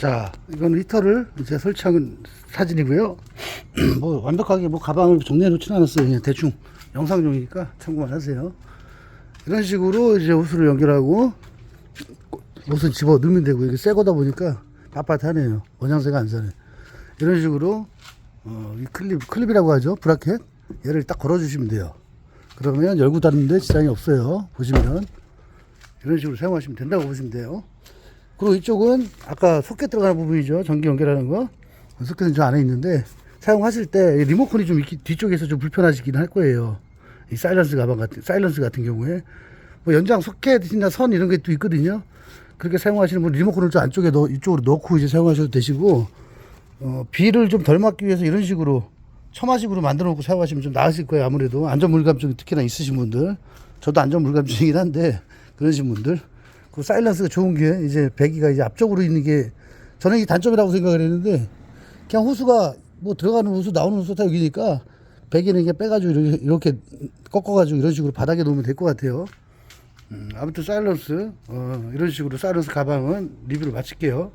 자, 이건 히터를 이제 설치한 사진이고요. 뭐 완벽하게 뭐 가방을 정리해 놓지는 않았어요. 그냥 대충 영상용이니까 참고만 하세요. 이런 식으로 이제 호스를 연결하고 옷을 집어 넣으면 되고 이게 새 거다 보니까 빳빳하네요. 원양새가 안 사네. 이런 식으로 어, 이 클립 클립이라고 하죠. 브라켓 얘를 딱 걸어 주시면 돼요. 그러면 열고 닫는데 지장이 없어요. 보시면 이런 식으로 사용하시면 된다고 보시면 돼요. 그리고 이쪽은 아까 소켓 들어가는 부분이죠. 전기 연결하는 거. 소켓은 저 안에 있는데 사용하실 때이 리모컨이 좀 뒤쪽에서 좀 불편하시긴 할 거예요. 이 사일런스 가방 같은 사일런스 같은 경우에 뭐 연장 소켓이나 선 이런 게 또 있거든요. 그렇게 사용하시는 분 리모컨을 좀 안쪽에 넣 이쪽으로 넣고 이제 사용하셔도 되시고 어, 비를 좀덜 맞기 위해서 이런 식으로 처마식으로 만들어 놓고 사용하시면 좀 나으실 거예요. 아무래도 안전 물감증이 특히나 있으신 분들. 저도 안전 물감증이긴 한데 그러신 분들. 그 사일런스가 좋은 게 이제 배기가 이제 앞쪽으로 있는 게 저는 이 단점이라고 생각을 했는데 그냥 호수가 뭐 들어가는 호수 나오는 호수 다 여기니까 배기는 이게 빼가지고 이렇게, 이렇게 꺾어가지고 이런 식으로 바닥에 놓으면 될 것 같아요. 음, 아무튼 사일런스 어, 이런 식으로 사일런스 가방은 리뷰를 마칠게요.